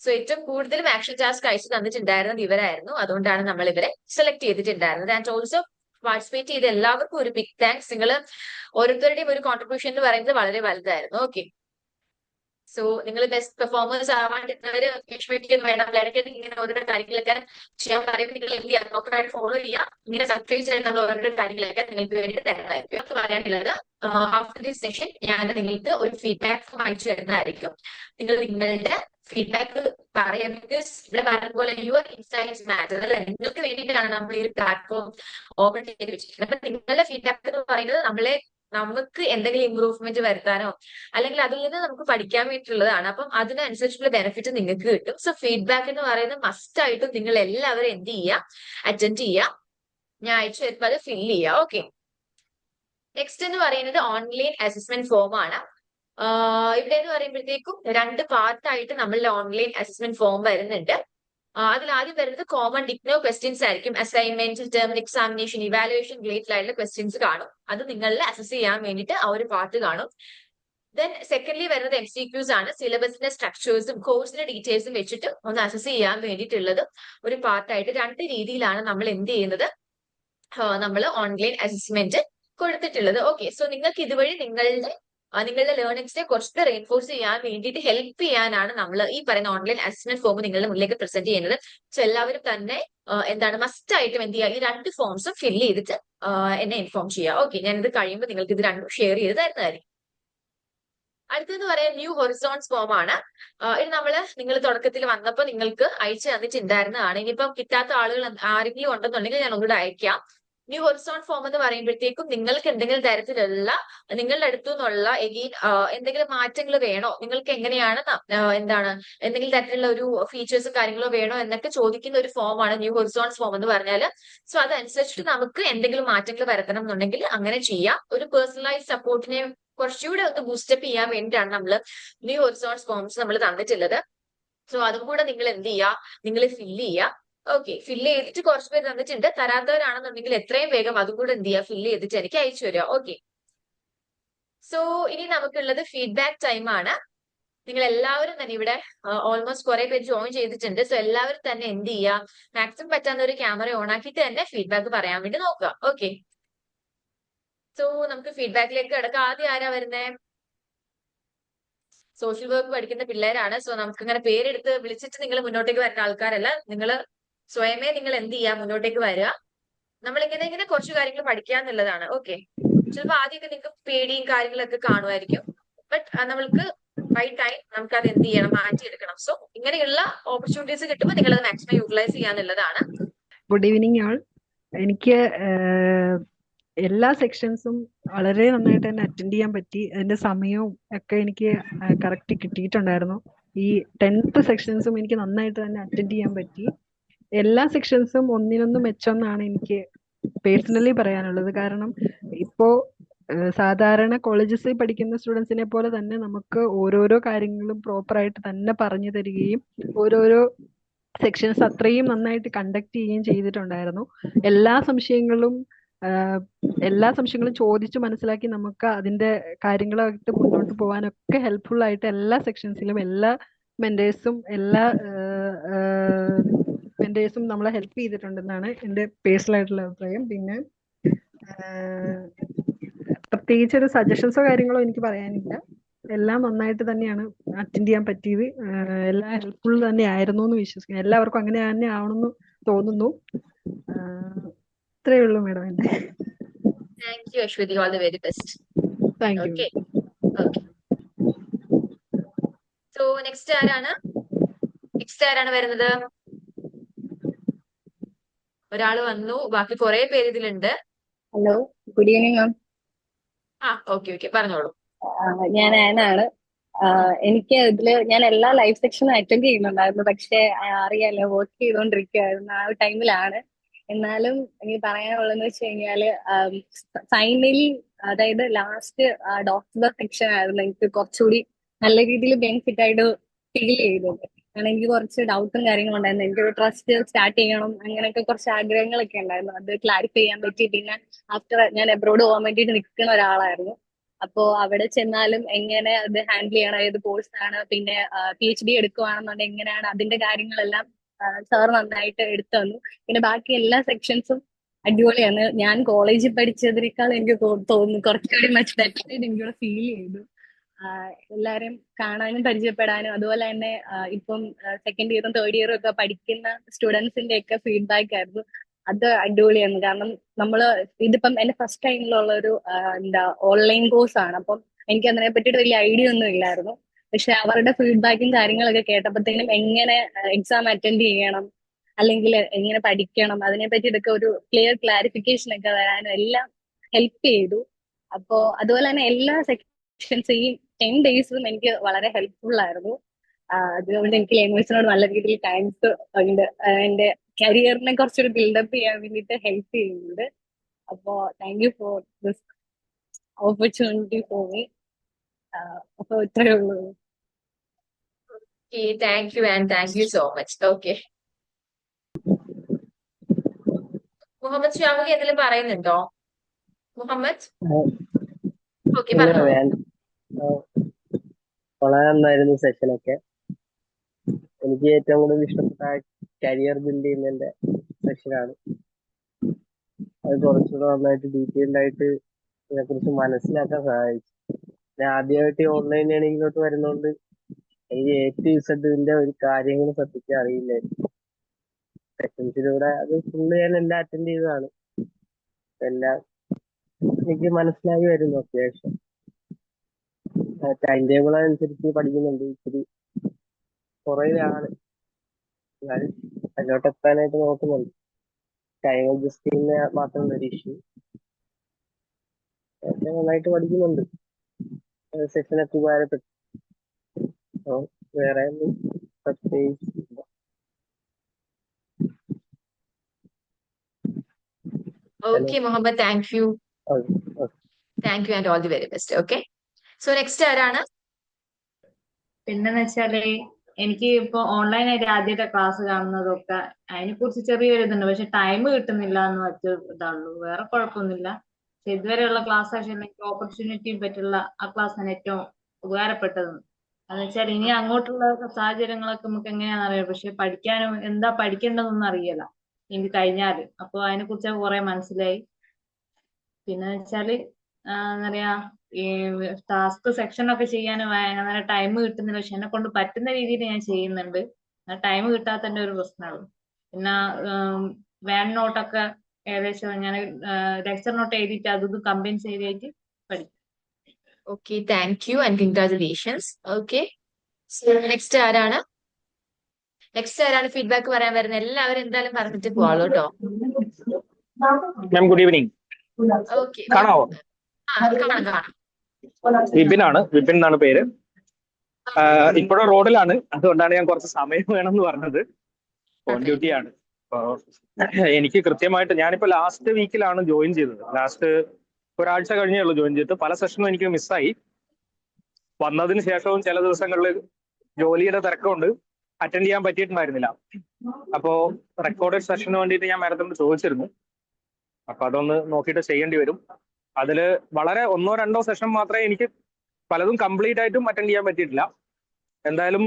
S2: സോ ഏറ്റവും കൂടുതലും ആക്ഷൻ ടാസ്ക് അയച്ചു തന്നിട്ടുണ്ടായിരുന്നത് ഇവരായിരുന്നു. അതുകൊണ്ടാണ് നമ്മൾ ഇവരെ സെലക്ട് ചെയ്തിട്ടുണ്ടായിരുന്നത്. ആൻഡ് ഓൾസോ പാർട്ടിസിപ്പേറ്റ് ചെയ്ത എല്ലാവർക്കും ഒരു ബിഗ് താങ്ക്സ് നിങ്ങൾ ഓരോരുത്തരുടെയും ഒരു കോൺട്രിബ്യൂഷൻ എന്ന് പറയുന്നത് വളരെ വലുതായിരുന്നു. ഓക്കെ സോ നിങ്ങൾ ബെസ്റ്റ് പെർഫോമേഴ്സ് ആവാണ്ടിരുന്നവര് വിഷമിപ്പിക്കുന്നു വേണം ഇടയ്ക്കിടയ്ക്ക് ഇങ്ങനെ ഓരോരോ കാര്യങ്ങളൊക്കെ ചെയ്യാൻ പറയുമ്പോൾ നിങ്ങൾ എന്ത് ചെയ്യാം? പ്രോപ്പറായിട്ട് ഫോളോ ചെയ്യുക. ഇങ്ങനെ സബ്സ്ക്രൈബ് നമ്മൾ ഓരോരോ കാര്യങ്ങളൊക്കെ നിങ്ങൾക്ക് വേണ്ടി തരുന്നതായിരിക്കും. അത് പറയാനുള്ളത് ആഫ്റ്റർ ദിസ് സെഷൻ ഞാൻ നിങ്ങൾക്ക് ഒരു ഫീഡ്ബാക്ക് അയച്ചു തരുന്നതായിരിക്കും. നിങ്ങൾ നിങ്ങളുടെ ഫീഡ്ബാക്ക് പറയാം ബിക്കോസ് ഇവിടെ പറഞ്ഞ പോലെ യുവർ ഇൻസൈറ്റ്സ് മാറ്റർ അല്ലെ? നിങ്ങൾക്ക് വേണ്ടിയിട്ടാണ് നമ്മൾ ഈ ഒരു പ്ലാറ്റ്ഫോം ഓപ്പൺ ചെയ്ത് വെച്ചിരിക്കുന്നത്. അപ്പൊ നിങ്ങളുടെ ഫീഡ്ബാക്ക് എന്ന് പറയുന്നത് നമ്മളെ നമുക്ക് എന്തെങ്കിലും ഇമ്പ്രൂവ്മെന്റ് വരുത്താനോ അല്ലെങ്കിൽ അതിൽ നിന്ന് നമുക്ക് പഠിക്കാൻ വേണ്ടിയിട്ടുള്ളതാണ്. അപ്പം അതിനനുസരിച്ചുള്ള ബെനിഫിറ്റ് നിങ്ങൾക്ക് കിട്ടും. സോ ഫീഡ്ബാക്ക് എന്ന് പറയുന്നത് മസ്റ്റ് ആയിട്ടും നിങ്ങൾ എല്ലാവരും എന്ത് ചെയ്യുക അറ്റൻഡ് ചെയ്യുക. ഞാൻ അയച്ചു വരുമ്പോൾ അത് ഫില്ല് ചെയ്യുക. ഓക്കെ നെക്സ്റ്റ് എന്ന് പറയുന്നത് ഓൺലൈൻ അസസ്മെന്റ് ഫോം ആണ്. ഇവിടെ എന്ന് പറയുമ്പോഴത്തേക്കും രണ്ട് പാർട്ടായിട്ട് നമ്മളുടെ ഓൺലൈൻ അസസ്മെന്റ് ഫോം വരുന്നുണ്ട്. അതിൽ ആദ്യം വരുന്നത് കോമൺ ഡിഗ്നോ ക്വസ്റ്റ്യൻസ് ആയിരിക്കും. Assignment term examination evaluation related ആയിട്ടുള്ള ക്വസ്റ്റ്യൻസ് കാണും. അത് നിങ്ങളിൽ അസസ് ചെയ്യാൻ വേണ്ടിയിട്ട് ആ ഒരു പാർട്ട് കാണും. ദെൻ സെക്കൻഡ്ലി വരുന്നത് എം സി ക്യൂസ് ആണ്. സിലബസിന്റെ സ്ട്രക്ചേഴ്സും കോഴ്സിന്റെ ഡീറ്റെയിൽസും വെച്ചിട്ട് ഒന്ന് അസസ് ചെയ്യാൻ വേണ്ടിയിട്ടുള്ളത് ഒരു പാർട്ടായിട്ട് രണ്ട് രീതിയിലാണ് നമ്മൾ എന്ത് ചെയ്യുന്നത്? നമ്മൾ ഓൺലൈൻ അസസ്മെന്റ് കൊടുത്തിട്ടുള്ളത്. ഓക്കെ സോ നിങ്ങൾക്ക് ഇതുവഴി നിങ്ങളുടെ നിങ്ങളുടെ ലേണിംഗ്സിനെ കുറച്ചുകൂടെ റെയിൻഫോഴ്സ് ചെയ്യാൻ വേണ്ടിയിട്ട് ഹെൽപ്പ് ചെയ്യാനാണ് നമ്മൾ ഈ പറയുന്ന ഓൺലൈൻ അസസ്മെന്റ് ഫോം നിങ്ങളുടെ മുന്നിലേക്ക് പ്രസന്റ് ചെയ്യുന്നത്. സോ എല്ലാവരും തന്നെ എന്താണ് മസ്റ്റ് ആയിട്ടും എന്ത് ചെയ്യുക ഈ രണ്ട് ഫോംസും ഫിൽ ചെയ്തിട്ട് എന്നെ ഇൻഫോം ചെയ്യുക. ഓക്കെ ഞാൻ ഇത് കഴിയുമ്പോൾ നിങ്ങൾക്ക് ഇത് രണ്ടും ഷെയർ ചെയ്ത് തരുന്നതായിരിക്കും. അടുത്തെന്ന് പറയാൻ ന്യൂ ഹൊറിസോൺസ് ഫോം ആണ്. ഇത് നമ്മൾ നിങ്ങൾ തുടക്കത്തിൽ വന്നപ്പോൾ നിങ്ങൾക്ക് അയച്ചു തന്നിട്ടുണ്ടായിരുന്നതാണ്. ഇനിയിപ്പം കിട്ടാത്ത ആളുകൾ ആരെങ്കിലും ഉണ്ടെന്നുണ്ടെങ്കിൽ ഞാൻ ഒന്നുകൂടെ അയക്കാം. ന്യൂ ഹൊറിസോൺ ഫോം എന്ന് പറയുമ്പോഴത്തേക്കും നിങ്ങൾക്ക് എന്തെങ്കിലും തരത്തിലുള്ള നിങ്ങളുടെ അടുത്തു നിന്നുള്ള എഗെയിൻ എന്തെങ്കിലും മാറ്റങ്ങൾ വേണോ? നിങ്ങൾക്ക് എങ്ങനെയാണ് എന്താണ് എന്തെങ്കിലും തരത്തിലുള്ള ഒരു ഫീച്ചേഴ്സും കാര്യങ്ങളോ വേണോ എന്നൊക്കെ ചോദിക്കുന്ന ഒരു ഫോമാണ് ന്യൂ ഹൊറിസോൺസ് ഫോം എന്ന് പറഞ്ഞാൽ. സോ അതനുസരിച്ചിട്ട് നമുക്ക് എന്തെങ്കിലും മാറ്റങ്ങൾ വരുത്തണം എന്നുണ്ടെങ്കിൽ അങ്ങനെ ചെയ്യാം. ഒരു പേഴ്സണലൈസ് സപ്പോർട്ടിനെ കുറച്ചുകൂടെ ഒന്ന് ബൂസ്റ്റപ്പ് ചെയ്യാൻ വേണ്ടിയിട്ടാണ് നമ്മൾ ന്യൂ ഹൊറിസോൺസ് ഫോംസ് നമ്മൾ തന്നിട്ടുള്ളത്. സോ അതും കൂടെ നിങ്ങൾ എന്ത് ചെയ്യുക? നിങ്ങൾ ഫില്ല് ചെയ്യുക. ഓക്കെ ഫില്ല് ചെയ്തിട്ട് കുറച്ച് പേര് തന്നിട്ടുണ്ട്. തരാത്തവരാണെന്നുണ്ടെങ്കിൽ എത്രയും വേഗം അതും കൂടെ എന്ത് ചെയ്യുക ഫില്ല് ചെയ്തിട്ട് എനിക്ക് അയച്ചു തരിക ഓക്കെ സോ ഇനി നമുക്കുള്ളത് ഫീഡ്ബാക്ക് ടൈം ആണ്. നിങ്ങൾ എല്ലാവരും തന്നെ ഇവിടെ ഓൾമോസ്റ്റ് കുറെ പേര് ജോയിൻ ചെയ്തിട്ടുണ്ട്. സോ എല്ലാവരും തന്നെ എന്ത് ചെയ്യുക മാക്സിമം പറ്റാവുന്ന ഒരു ക്യാമറ ഓൺ ആക്കിയിട്ട് തന്നെ ഫീഡ്ബാക്ക് പറയാൻ വേണ്ടി നോക്കുക. ഓക്കെ സോ നമുക്ക് ഫീഡ്ബാക്കിലേക്ക് കിടക്കാം. ആദ്യം ആരാ വരുന്നേ? സോഷ്യൽ വർക്ക് പഠിക്കുന്ന പിള്ളേരാണ്. സോ നമുക്ക് ഇങ്ങനെ പേരെടുത്ത് വിളിച്ചിട്ട് നിങ്ങൾ മുന്നോട്ടേക്ക് വരുന്ന ആൾക്കാരല്ല. നിങ്ങൾ സ്വയമേ നിങ്ങൾ എന്ത് ചെയ്യുക മുന്നോട്ടേക്ക് വരിക നമ്മൾ ഇങ്ങനെ ഇങ്ങനെ കുറച്ച് കാര്യങ്ങൾ പഠിക്കുക എന്നുള്ളതാണ്. ഓക്കെ ചിലപ്പോൾ ആദ്യമൊക്കെ നിങ്ങൾക്ക് പേടിയും കാര്യങ്ങളൊക്കെ കാണുമായിരിക്കും. ബട്ട് നമ്മൾക്ക് ബൈ നമുക്ക് അത് എന്ത് ചെയ്യണം? മാറ്റിയെടുക്കണം. സോ ഇങ്ങനെയുള്ള ഓപ്പർച്യൂണിറ്റീസ് കിട്ടുമ്പോൾ നിങ്ങൾ അത് മാക്സിമം യൂട്ടിലൈസ് ചെയ്യാന്നുള്ളതാണ്
S4: ഗുഡ് ഈവനിങ് ആൾ എനിക്ക് എല്ലാ സെക്ഷൻസും വളരെ നന്നായിട്ട് തന്നെ അറ്റൻഡ് ചെയ്യാൻ പറ്റി. അതിന്റെ സമയവും ഒക്കെ എനിക്ക് കറക്റ്റ് കിട്ടിയിട്ടുണ്ടായിരുന്നു. ഈ ടെൻത്ത് സെക്ഷൻസും എനിക്ക് നന്നായിട്ട് തന്നെ അറ്റൻഡ് ചെയ്യാൻ പറ്റി. എല്ലാ സെക്ഷൻസും ഒന്നിനൊന്ന് മെച്ചമെന്നാണ് എനിക്ക് പേഴ്സണലി പറയാനുള്ളത്. കാരണം ഇപ്പോ സാധാരണ കോളേജസിൽ പഠിക്കുന്ന സ്റ്റുഡൻസിനെ പോലെ തന്നെ നമുക്ക് ഓരോരോ കാര്യങ്ങളും പ്രോപ്പറായിട്ട് തന്നെ പറഞ്ഞു തരികയും ഓരോരോ സെക്ഷൻസ് അത്രയും നന്നായിട്ട് കണ്ടക്ട് ചെയ്യുകയും ചെയ്തിട്ടുണ്ടായിരുന്നു. എല്ലാ സംശയങ്ങളും എല്ലാ സംശയങ്ങളും ചോദിച്ചു മനസ്സിലാക്കി നമുക്ക് അതിന്റെ കാര്യങ്ങളായിട്ട് മുന്നോട്ട് പോകാനൊക്കെ ഹെൽപ്ഫുൾ ആയിട്ട് എല്ലാ സെക്ഷൻസിലും എല്ലാ മെന്റേഴ്സും എല്ലാ മെന്റേഴ്സും നമ്മളെ ഹെൽപ്പ് ചെയ്തിട്ടുണ്ടെന്നാണ് എന്റെ പേഴ്സണൽ ആയിട്ടുള്ള അഭിപ്രായം. പിന്നെ പ്രത്യേകിച്ച് ഒരു സജഷൻസോ കാര്യങ്ങളോ എനിക്ക് പറയാനില്ല. എല്ലാം നന്നായിട്ട് തന്നെയാണ് അറ്റൻഡ് ചെയ്യാൻ പറ്റിയത്. എല്ലാം ഹെൽപ്ഫുൾ തന്നെ ആയിരുന്നു എന്ന് വിശ്വസിക്കുന്നു. എല്ലാവർക്കും അങ്ങനെ തന്നെ ആവണമെന്ന് തോന്നുന്നു. ഇത്രയേ ഉള്ളൂ മാഡം എന്റെ
S2: thank you Aswathy all the very best
S4: thank you
S2: okay okay so next ആരാണ്? നെക്സ്റ്റ് ആരാണ് വരുന്നത്? ഒരാൾ വന്നു. ബാക്കി കുറെ പേര് ഇതിലുണ്ട്.
S5: ഹലോ ഗുഡ് ഈവനിങ് മാം
S2: ആ ഓക്കെ ഓക്കെ പറഞ്ഞോളൂ.
S5: ഞാൻ ആനാണ്. എനിക്ക് ഇതിൽ ഞാൻ എല്ലാ ലൈവ് സെക്ഷനും അറ്റൻഡ് ചെയ്യുന്നുണ്ടായിരുന്നു. പക്ഷെ അറിയാലോ വർക്ക് ചെയ്തുകൊണ്ടിരിക്കുകയായിരുന്നു ആ ഒരു ടൈമിലാണ് എന്നാലും എനിക്ക് പറയാനുള്ളതെന്ന് വെച്ച് കഴിഞ്ഞാൽ ഫൈനലി അതായത് ലാസ്റ്റ് ഡോക്ടർ സെക്ഷൻ ആയിരുന്നു എനിക്ക് കുറച്ചുകൂടി നല്ല രീതിയിൽ ബെനിഫിറ്റ് ആയിട്ട് ഫീൽ ചെയ്തത്. കാരണം എനിക്ക് കുറച്ച് ഡൗട്ടും കാര്യങ്ങളും ഉണ്ടായിരുന്നു. എനിക്ക് ട്രസ്റ്റ് സ്റ്റാർട്ട് ചെയ്യണം അങ്ങനെയൊക്കെ കുറച്ച് ആഗ്രഹങ്ങളൊക്കെ ഉണ്ടായിരുന്നു. അത് ക്ലാരിഫൈ ചെയ്യാൻ പറ്റി. പിന്നെ ആഫ്റ്റർ ഞാൻ എബ്രോഡ് പോകാൻ വേണ്ടിയിട്ട് നിൽക്കുന്ന ഒരാളായിരുന്നു. അപ്പോ അവിടെ ചെന്നാലും എങ്ങനെ അത് ഹാൻഡിൽ ചെയ്യണം? ഏത് കോഴ്സ് ആണ്? പിന്നെ പി എച്ച് ഡി എടുക്കുവാണെന്നുണ്ടെങ്കിൽ എങ്ങനെയാണ് അതിന്റെ കാര്യങ്ങളെല്ലാം സാർ നന്നായിട്ട് എടുത്തു തന്നു. പിന്നെ ബാക്കി എല്ലാ സെക്ഷൻസും അടിപൊളിയാണ് ഞാൻ കോളേജിൽ പഠിച്ചതിനേക്കാൾ എനിക്ക് തോന്നുന്നു കുറച്ചുകൂടി മച്ച് എനിക്കിവിടെ ഫീൽ ചെയ്തു. ആഹ് എല്ലാരെയും കാണാനും പരിചയപ്പെടാനും അതുപോലെ തന്നെ ഇപ്പം സെക്കൻഡ് ഇയറും തേർഡ് ഇയറും ഒക്കെ പഠിക്കുന്ന സ്റ്റുഡൻസിന്റെ ഒക്കെ ഫീഡ്ബാക്ക് ആയിരുന്നു. അത് അടിപൊളിയാണ് കാരണം നമ്മൾ ഇതിപ്പം എന്റെ ഫസ്റ്റ് ടൈമിലുള്ള ഒരു എന്താ ഓൺലൈൻ കോഴ്സ് ആണ്. അപ്പം എനിക്ക് അതിനെ പറ്റിയിട്ട് വലിയ ഐഡിയ ഒന്നും ഇല്ലായിരുന്നു. പക്ഷെ അവരുടെ ഫീഡ്ബാക്കും കാര്യങ്ങളൊക്കെ കേട്ടപ്പോഴത്തേനും എങ്ങനെ എക്സാം അറ്റൻഡ് ചെയ്യണം അല്ലെങ്കിൽ എങ്ങനെ പഠിക്കണം അതിനെ പറ്റിയിട്ടൊക്കെ ഒരു ക്ലിയർ ക്ലാരിഫിക്കേഷൻ ഒക്കെ വരാനും എല്ലാം ഹെൽപ്പ് ചെയ്തു. അപ്പോ അതുപോലെ തന്നെ എല്ലാ സെക്ഷൻസ് ഈ ടെൻ ഡേയ്സും എനിക്ക് വളരെ ഹെൽപ്ഫുൾ ആയിരുന്നു. അതുകൊണ്ട് എനിക്ക് ലാംഗ്വേജിനോട് നല്ല രീതിയിൽ താങ്ക്സ് ഉണ്ട്. എന്റെ കരിയറിനെ കുറച്ചൊരു ബിൽഡപ്പ് ചെയ്യാൻ വേണ്ടിയിട്ട് ഹെൽപ്പ് ചെയ്യുന്നുണ്ട്. അപ്പോ thank you for this opportunity for me അപ്പൊ ഇത്രയേ ഉള്ളൂ.
S2: Thank you and thank you so much okay Muhammed Shamukhi എന്തെങ്കിലും പറയുന്നുണ്ടോ? മുഹമ്മദ്? ഓക്കെ
S6: പറഞ്ഞു. വളരെ നന്നായിരുന്നു സെഷനൊക്കെ എനിക്ക് ഏറ്റവും കൂടുതൽ ഇഷ്ടപ്പെട്ട കരിയർ ബിൽഡ് ചെയ്യുന്നതിന്റെ സെഷനാണ് അത് കുറച്ചുകൂടെ നന്നായിട്ട് ഡീറ്റെയിൽഡ് ആയിട്ട് ഇതിനെക്കുറിച്ച് മനസ്സിലാക്കാൻ സഹായിച്ചു. ഞാൻ ആദ്യമായിട്ട് ഓൺലൈൻ ലേണിങ്ങിലോട്ട് വരുന്നോണ്ട് എനിക്ക് എ ടു ഇസഡിന്റെ ഒരു കാര്യങ്ങൾ സത്യത്തിൽ അറിയില്ലായിരുന്നു. സെഷൻസിലൂടെ അത് ഫുള്ള് ഞാൻ എല്ലാം അറ്റൻഡ് ചെയ്തതാണ്. എല്ലാം എനിക്ക് മനസ്സിലായി വരുന്നു അത്യാവശ്യം. ടൈം ടേബിൾ അനുസരിച്ച് പഠിക്കുന്നുണ്ട് ഇച്ചിരി പുറകിലാണ് എന്നാലും അതിലോട്ട് എത്താനായിട്ട് നോക്കുന്നുണ്ട്. ടൈം അഡ്ജസ്റ്റ് ചെയ്യുന്ന മാത്രമല്ല ഒരു ഇഷ്യൂ ഏറ്റവും നന്നായിട്ട് പഠിക്കുന്നുണ്ട്. സെഷനൊക്കെ ഉപകാരപ്പെട്ടു. അപ്പോൾ വേറെ ഒന്നും പ്രത്യേകിച്ച്.
S2: Okay Muhammed thank you. Thank you and all the very best okay so next ആരാണ്?
S7: പിന്നെന്ന് വെച്ചാൽ എനിക്ക് ഇപ്പൊ ഓൺലൈൻ ആയിട്ട് ആദ്യത്തെ ക്ലാസ് കാണുന്നതൊക്കെ. അതിനെ കുറിച്ച് ചെറിയൊരു ഇതുണ്ട്. പക്ഷെ ടൈം കിട്ടുന്നില്ല എന്ന് വെച്ച ഇതാണുള്ളൂ വേറെ കുഴപ്പമൊന്നുമില്ല. പക്ഷെ ഇതുവരെയുള്ള ക്ലാസ് സെഷൻ എനിക്ക് ഓപ്പർച്യൂണിറ്റി പറ്റുള്ള ആ ക്ലാസ് ആണ് ഏറ്റവും ഉപകാരപ്പെട്ടത്. എന്ന് വെച്ചാൽ ഇനി അങ്ങോട്ടുള്ള സാഹചര്യങ്ങളൊക്കെ നമുക്ക് എങ്ങനെയാണെന്ന് അറിയാം. പക്ഷെ പഠിക്കാനും എന്താ പഠിക്കേണ്ടതൊന്നും അറിയില്ല. എനിക്ക് കഴിഞ്ഞാൽ. അപ്പൊ അതിനെ കുറിച്ച് കുറെ മനസ്സിലായി. പിന്നെ വെച്ചാൽ എന്താ പറയാ ഈ ടാസ്ക് സെക്ഷൻ ഒക്കെ ചെയ്യാൻ അങ്ങനെ ടൈം കിട്ടുന്നില്ല. പക്ഷെ എന്നെ കൊണ്ട് പറ്റുന്ന രീതിയിൽ ഞാൻ ചെയ്യുന്നുണ്ട്. ടൈം കിട്ടാത്തതിന്റെ ഒരു പ്രശ്നമാണ്. പിന്നെ വാൻ നോട്ടൊക്കെ ഏകദേശം ഞാൻ ലെക്ചർ നോട്ട് എഴുതിയിട്ട് അതും കമ്പൈൻ ചെയ്തിട്ട് പഠിക്കും.
S2: Okay thank you and congratulations okay next ആരാണ്? നെക്സ്റ്റ് ആരാണ് ഫീഡ്ബാക്ക് പറയാൻ വരുന്നത്? എല്ലാവരും എന്തായാലും പറഞ്ഞിട്ട് പോവാളൂ കേട്ടോ.
S8: ഗുഡ് ഈവനിങ്
S2: ഓക്കെ
S8: കാണാവോ
S2: ആ കാണാം. കാണാം
S8: വിപിനാണ്. വിപിൻ എന്നാണ് പേര്. ഇപ്പോഴും റോഡിലാണ്. അതുകൊണ്ടാണ് ഞാൻ കുറച്ച് സമയം വേണം എന്ന് പറഞ്ഞത്. ഓൺ
S2: ഡ്യൂട്ടി
S8: ഡ്യൂട്ടിയാണ് എനിക്ക് കൃത്യമായിട്ട് ഞാനിപ്പോ ലാസ്റ്റ് വീക്കിലാണ് ജോയിൻ ചെയ്തത്. ലാസ്റ്റ് ഒരാഴ്ച കഴിഞ്ഞേ ഉള്ളൂ ജോയിൻ ചെയ്തിട്ട്. പല സെഷനും എനിക്ക് മിസ്സായി വന്നതിന് ശേഷവും ചില ദിവസങ്ങളിൽ ജോലിയുടെ തിരക്കുണ്ട്. അറ്റൻഡ് ചെയ്യാൻ പറ്റിയിട്ടുണ്ടായിരുന്നില്ല. അപ്പോ റെക്കോർഡഡ് സെഷന് വേണ്ടിയിട്ട് ഞാൻ മാഡത്തിനോട് ചോദിച്ചിരുന്നു. അപ്പൊ അതൊന്ന് നോക്കിയിട്ട് ചെയ്യേണ്ടി വരും. അതിൽ വളരെ ഒന്നോ രണ്ടോ സെഷൻ മാത്രമേ എനിക്ക് പലതും കംപ്ലീറ്റ് ആയിട്ടും അറ്റൻഡ് ചെയ്യാൻ പറ്റിയിട്ടില്ല. എന്തായാലും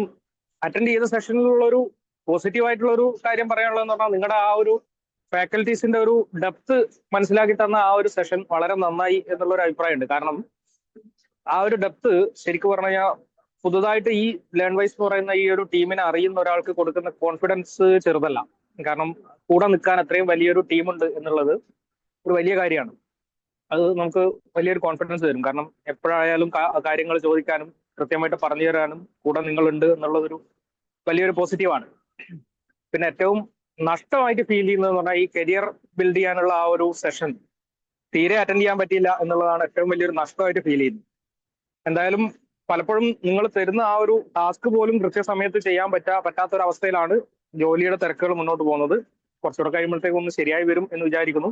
S8: അറ്റൻഡ് ചെയ്ത സെഷനിലുള്ള ഒരു പോസിറ്റീവ് ആയിട്ടുള്ള ഒരു കാര്യം പറയാനുള്ളതെന്ന് പറഞ്ഞാൽ നിങ്ങളുടെ ആ ഒരു ഫാക്കൽറ്റീസിന്റെ ഒരു ഡെപ്ത് മനസ്സിലാക്കി തന്ന ആ ഒരു സെഷൻ വളരെ നന്നായി എന്നുള്ള ഒരു അഭിപ്രായമുണ്ട്. കാരണം ആ ഒരു ഡെപ്ത് ശരിക്കും പറഞ്ഞു കഴിഞ്ഞാൽ പുതുതായിട്ട് ഈ ലേൺ വൈസ് എന്ന് പറയുന്ന ഈ ഒരു ടീമിനെ അറിയുന്ന ഒരാൾക്ക് കൊടുക്കുന്ന കോൺഫിഡൻസ് ചെറുതല്ല. കാരണം കൂടെ നിൽക്കാൻ അത്രയും വലിയൊരു ടീമുണ്ട് എന്നുള്ളത് ഒരു വലിയ കാര്യമാണ്. അത് നമുക്ക് വലിയൊരു കോൺഫിഡൻസ് തരും. കാരണം എപ്പോഴായാലും കാര്യങ്ങൾ ചോദിക്കാനും കൃത്യമായിട്ട് പറഞ്ഞു തരാനും കൂടെ നിങ്ങളുണ്ട് എന്നുള്ളതൊരു വലിയൊരു പോസിറ്റീവാണ് പിന്നെ ഏറ്റവും നഷ്ടമായിട്ട് ഫീൽ ചെയ്യുന്നത് പറഞ്ഞാൽ ഈ കരിയർ ബിൽഡ് ചെയ്യാനുള്ള ആ ഒരു സെഷൻ തീരെ അറ്റൻഡ് ചെയ്യാൻ പറ്റിയില്ല എന്നുള്ളതാണ് ഏറ്റവും വലിയൊരു നഷ്ടമായിട്ട് ഫീൽ ചെയ്യുന്നത്. എന്തായാലും പലപ്പോഴും നിങ്ങൾ തരുന്ന ആ ഒരു ടാസ്ക് പോലും കൃത്യസമയത്ത് ചെയ്യാൻ പറ്റാ പറ്റാത്ത ഒരു അവസ്ഥയിലാണ് ജോലിയുടെ തിരക്കുകൾ മുന്നോട്ട് പോകുന്നത്. കുറച്ചുകൂടെ കഴിയുമ്പോഴത്തേക്കും ഒന്ന് ശരിയായി വരും എന്ന് വിചാരിക്കുന്നു.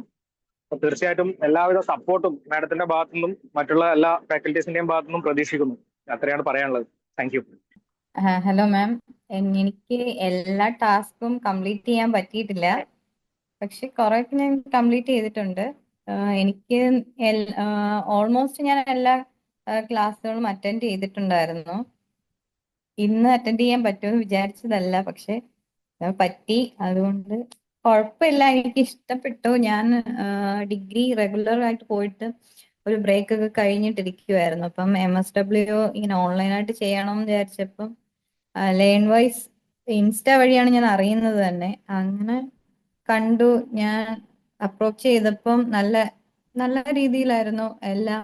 S8: തീർച്ചയായിട്ടും എല്ലാവിധ സപ്പോർട്ടും മാഡത്തിന്റെ ഭാഗത്തു നിന്നും മറ്റുള്ള എല്ലാ ഫാക്കൽറ്റീസിന്റെയും ഭാഗത്തു നിന്നും പ്രതീക്ഷിക്കുന്നു. അത്രയാണ് പറയാനുള്ളത്. താങ്ക് യു
S9: ഹലോ മാം എനിക്ക് എല്ലാ ടാസ്കും കംപ്ലീറ്റ് ചെയ്യാൻ പറ്റിയിട്ടില്ല. പക്ഷെ കുറെ ഞാൻ കംപ്ലീറ്റ് ചെയ്തിട്ടുണ്ട്. എനിക്ക് ഓൾമോസ്റ്റ് ഞാൻ എല്ലാ ക്ലാസ്സുകളും അറ്റൻഡ് ചെയ്തിട്ടുണ്ടായിരുന്നു. ഇന്ന് അറ്റൻഡ് ചെയ്യാൻ പറ്റുമെന്ന് വിചാരിച്ചതല്ല പക്ഷെ പറ്റി. അതുകൊണ്ട് കുഴപ്പമില്ല എനിക്ക് ഇഷ്ടപ്പെട്ടു. ഞാൻ ഡിഗ്രി റെഗുലർ ആയിട്ട് പോയിട്ട് ഒരു ബ്രേക്ക് ഒക്കെ കഴിഞ്ഞിട്ടിരിക്കുവായിരുന്നു. അപ്പം എം എസ് ഡബ്ല്യു ഇങ്ങനെ ഓൺലൈനായിട്ട് ചെയ്യണം എന്ന് വിചാരിച്ചപ്പം ലേൺ വൈസ് ഇൻസ്റ്റ വഴിയാണ് ഞാൻ അറിയുന്നത് തന്നെ. അങ്ങനെ കണ്ടു. ഞാൻ അപ്രോച്ച് ചെയ്തപ്പം നല്ല നല്ല രീതിയിലായിരുന്നു എല്ലാ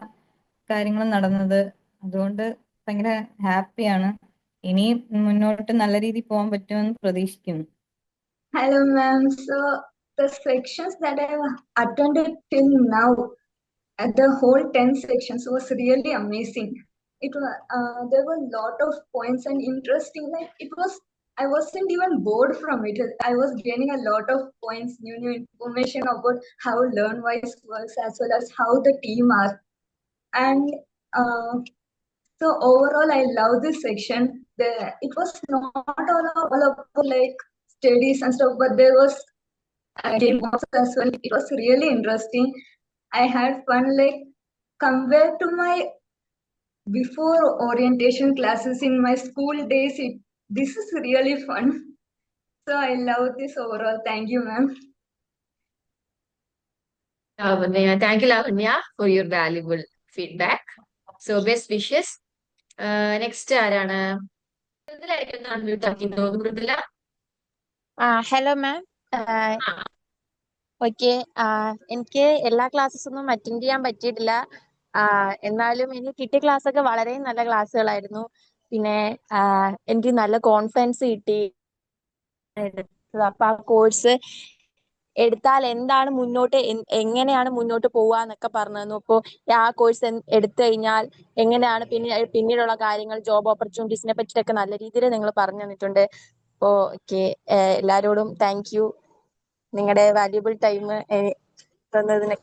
S9: കാര്യങ്ങളും നടന്നത്. അതുകൊണ്ട് ഭയങ്കര ഹാപ്പിയാണ്. ഇനി മുന്നോട്ട് നല്ല രീതിയിൽ പോകാൻ പറ്റുമെന്ന് പ്രതീക്ഷിക്കുന്നു.
S10: Hello, ma'am. So the sections that I've attended till now, at the whole 10 sections was really amazing. It was, uh, there were a lot of points and interesting, like it was, I wasn't even bored from it. I was gaining a lot of points, new, new information about how LearnWise works as well as how the team are. And uh, so overall, I love this section. The, it was not all, all about like studies and stuff, but there was again as well. It was really interesting. I had fun, like compared to my before orientation classes in my school days. It, this is really fun. So I love this overall. Thank you, ma'am.
S2: Lavanya, thank you, Lavanya, for your valuable feedback. So best wishes. Uh, next ആരാണ് ആക്കിക്കോ. മൃദുല
S11: ആ ഹലോ മാം. ഓക്കെ. എനിക്ക് എല്ലാ ക്ലാസ്സസ് ഒന്നും അറ്റൻഡ് ചെയ്യാൻ പറ്റിയിട്ടില്ല. എന്നാലും എനിക്ക് കിട്ടിയ ക്ലാസ് ഒക്കെ വളരെ നല്ല ക്ലാസ്സുകളായിരുന്നു. പിന്നെ എനിക്ക് നല്ല കോൺഫിഡൻസ് കിട്ടി. അപ്പൊ ആ കോഴ്സ് എടുത്താൽ എന്താണ് മുന്നോട്ട് എങ്ങനെയാണ് മുന്നോട്ട് പോവുക എന്നൊക്കെ പറഞ്ഞു തന്നു അപ്പോൾ ആ കോഴ്സ് എടുത്തു കഴിഞ്ഞാൽ എങ്ങനെയാണ് പിന്നെ പിന്നീടുള്ള കാര്യങ്ങൾ ജോബ് ഓപ്പർച്യൂണിറ്റീസിനെ പറ്റിയിട്ടൊക്കെ നല്ല രീതിയിൽ നിങ്ങൾ പറഞ്ഞു തന്നിട്ടുണ്ട്. ഓക്കെ. എല്ലാരോടും താങ്ക് യു നിങ്ങളുടെ വാല്യുബിൾ ടൈം തന്നതിന്.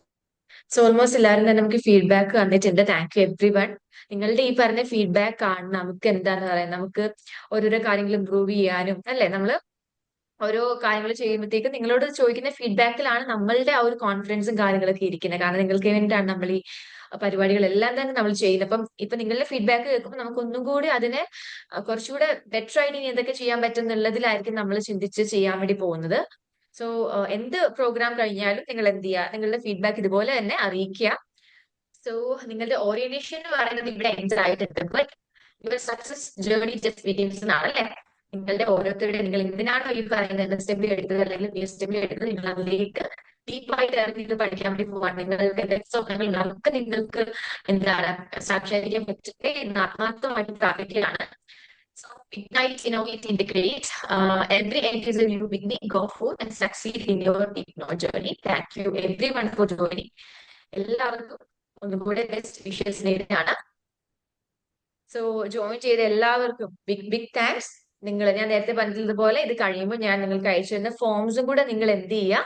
S2: സോ ഓൾമോസ്റ്റ് എല്ലാവരും തന്നെ നമുക്ക് ഫീഡ്ബാക്ക് വന്നിട്ടുണ്ട് താങ്ക് യു എവ്രി വൺ നിങ്ങളുടെ ഈ പറഞ്ഞ ഫീഡ്ബാക്ക് ആണ് നമുക്ക് എന്താന്ന് പറയാം? നമുക്ക് ഓരോരോ കാര്യങ്ങൾ ഇമ്പ്രൂവ് ചെയ്യാനും അല്ലെ? നമ്മൾ ഓരോ കാര്യങ്ങൾ ചെയ്യുമ്പോഴത്തേക്ക് നിങ്ങളോട് ചോദിക്കുന്ന ഫീഡ്ബാക്കിലാണ് നമ്മളുടെ ആ ഒരു കോൺഫിഡൻസും കാര്യങ്ങളൊക്കെ ഇരിക്കുന്നത് കാരണം നിങ്ങൾക്ക് വേണ്ടിയിട്ടാണ് നമ്മൾ ഈ പരിപാടികളെല്ലാം തന്നെ നമ്മൾ ചെയ്യുന്നത് അപ്പം ഇപ്പൊ നിങ്ങളുടെ ഫീഡ്ബാക്ക് കേൾക്കുമ്പോൾ നമുക്ക് ഒന്നും കൂടി അതിനെ കുറച്ചുകൂടെ ബെറ്റർ ആയിട്ട് ഇനി എന്തൊക്കെ ചെയ്യാൻ പറ്റും എന്നുള്ളതിലായിരിക്കും നമ്മൾ ചിന്തിച്ച് ചെയ്യാൻ വേണ്ടി പോകുന്നത്. സോ എന്ത് പ്രോഗ്രാം കഴിഞ്ഞാലും നിങ്ങൾ എന്ത് ചെയ്യുക നിങ്ങളുടെ ഫീഡ്ബാക്ക് ഇതുപോലെ തന്നെ അറിയിക്കുക. സോ നിങ്ങളുടെ ഓറിയന്റേഷൻ എന്ന് പറയുന്നത് ഇവിടെ എൻജർ ആയിട്ടുണ്ട്. But your success journey just begins നിങ്ങളുടെ ഓരോരുത്തരുടെ നിങ്ങൾ എന്തിനാണോ ഈ പറയുന്നത്? എസ് ഡബ്ല്യു എടുത്തത്? അല്ലെങ്കിൽ പി എസ് ഡബ്ല്യു എടുത്തത്? നിങ്ങൾ അതിലേക്ക് ഡീപ്പായിട്ട് ഇറങ്ങി പഠിക്കാൻ വേണ്ടി പോവാണ് നിങ്ങൾക്ക് സ്വപ്നങ്ങൾ നമുക്ക് നിങ്ങൾക്ക് എന്താണ് സാക്ഷാത്കരിക്കാൻ പറ്റട്ടെ എന്ന് ആത്മാർത്ഥമായിട്ട് പ്രാർത്ഥിക്കുകയാണ് So Ignite, Innovate, Integrate. Uh, every end is a. Go forth and succeed in your techno journey. Thank you everyone for joining. എല്ലാവർക്കും ഒന്നുകൂടെ ബെസ്റ്റ് വിഷസ് നേരിട്ടാണ് സോ ജോയിൻ ചെയ്ത എല്ലാവർക്കും ബിഗ് ബിഗ് താങ്ക്സ് നിങ്ങൾ ഞാൻ നേരത്തെ പറഞ്ഞതുപോലെ ഇത് കഴിയുമ്പോൾ ഞാൻ നിങ്ങൾക്ക് അയച്ചു തരുന്ന ഫോംസും കൂടെ നിങ്ങൾ എന്ത് ചെയ്യുക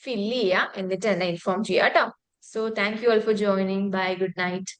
S2: filia, and the an informed G. So thank you all for joining. Bye. Good night.